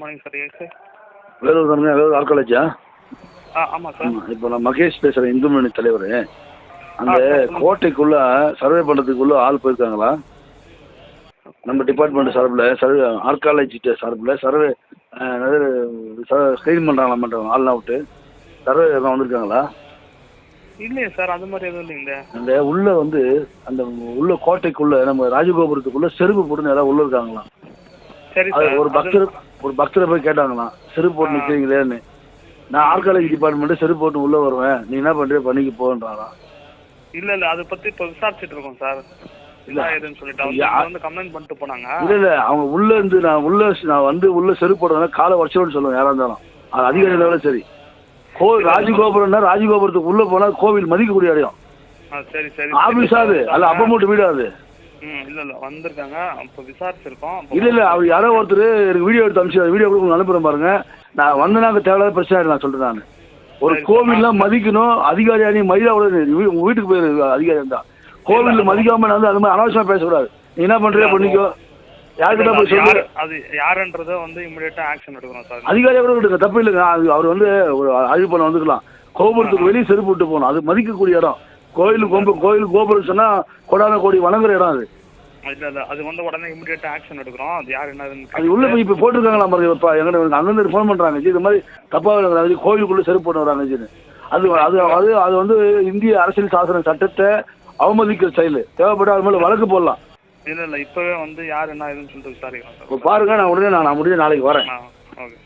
Morning sir yes sir Vellore தானுங்க Vellore R காலேஜா? ஆ ஆமாம் சார் இப்போ நான் மகேஷ் பேசுகிறேன் இந்து முன்னணி தலைவர். அந்த. கோட்டைக்குள்ள சர்வே பண்ணுறதுக்குள்ள ஆள் போயிருக்காங்களா? நம்ம டிபார்ட்மெண்ட் சார்பில் சர்வே ஆர்காலஜி சார்பில் சர்வே க்ளீன் பண்ணுறாங்களா மட்டும் ஆள்லாம் விட்டு சர்வே எல்லாம் வந்திருக்காங்களா? இல்லையே சார் அது மாதிரி எதுவும் இல்லைங்களே. அந்த உள்ள வந்து அந்த உள்ள கோட்டைக்குள்ள நம்ம ராஜகோபுரத்துக்குள்ள செருப்பு போட்டு யாராவது உள்ள இருக்காங்களா? சரி அது சார். ஒரு பக்தர் ஒரு பக்தரை போய் கேட்டாங்களாம் செருப்பு போட்டு. நிற்கிறீங்களேன்னு நான் ஆர்காலஜி டிபார்ட்மெண்ட்டு செருப்பு போட்டு உள்ள வருவேன். நீ என்ன பண்ணுறிய பண்ணிக்க போன்றாராம். இல்லை இல்லை. அதை பற்றி இப்போ விசாரிச்சுட்டு இருக்கோம் சார். இல்ல. இல்லை ஏதுன்னு சொல்லிட்டு. அவங்க வந்து கம்ப்ளைண்ட் பண்ணிட்டு போனாங்க. இல்ல இல்ல. அவங்க உள்ள இருந்து நான் உள்ள நான் வந்து உள்ள செருப்பு போடுறதுனா காலை வச்சிடும்னு சொல்லுவேன் யாரா இருந்தாலும். அது அதிகாரி லெவலில் சரி. கோவில் ராஜகோபுரம்னா ராஜகோபுரத்துக்கு உள்ள போனா கோவில் மதிக்கக்கூடிய இடம். சரி சரி. ஆபீஸ் அது. அல்ல அப்ப மட்டும் வீடு அது. ம் இல்லை இல்லை வந்திருக்காங்க. அப்போ விசாரிச்சிருக்கோம். அப்போ- இல்ல இல்ல அவர் யாரோ ஒருத்தர் எனக்கு வீடியோ எடுத்து அனுப்பிச்சு வீடியோ கூட உங்களுக்கு அனுப்புறேன் பாருங்க. நான் வந்தேன்னா அங்க தேவையில்லாத பிரச்சனை ஆயிடும் நான் சொல்றேன் நான். ஒரு கோவில்லாம் மதிக்கணும் அதிகாரியா நீ மரியாதை உங்க வீட்டுக்கு போயிரு அதிகாரி இருந்தா. கோவில் மதிக்காம நான் வந்து அது மாதிரி அனாவசியமா பேசக்கூடாது. நீ என்ன பண்றியா பண்ணிக்கோ. யார்கிட்ட போய் சொல்லு. அது யாருன்றதை வந்து ஆக்ஷன் சார். அதிகாரியா கூட தப்பு இல்லைங்க. அது அவர் வந்து ஒரு அழிவு பண்ண வந்துக்கலாம். கோபுரத்துக்கு வெளியே செருப்பு விட்டு போகணும். அது மதிக்கக்கூடிய இடம். கோயிலுக்கு கோபுரம் கோயிலுக்கு கோபுரம் சொன்னா கொடான கோடி வணங்குற இடம் அது. இல்லை இல்லை. அது வந்து உடனே இமிடியேட்டாக ஆக்ஷன் எடுக்கிறோம். அது யார் என்னதுன்னு அது உள்ள போய் இப்போ போட்டிருக்காங்களா பாருங்க இப்போ எங்கிட்ட அங்கேருந்து ஃபோன் பண்ணுறாங்க ஜி இது மாதிரி தப்பாக விளங்குறாங்க கோயிலுக்குள்ளே செருப்பு போட்டு வராங்க ஜின்னு அது அது அது அது வந்து இந்திய அரசியல் சாசன சட்டத்தை அவமதிக்கிற செயல் தேவைப்பட்ட அது மேலே வழக்கு போடலாம். இல்லை இல்லை. இப்போவே வந்து யார் என்ன ஏதுன்னு சொல்லிட்டு விசாரிக்கிறோம் சார். இப்போ பாருங்க நான் உடனே நான் முடிஞ்ச நாளைக்கு வரேன். ஓகே.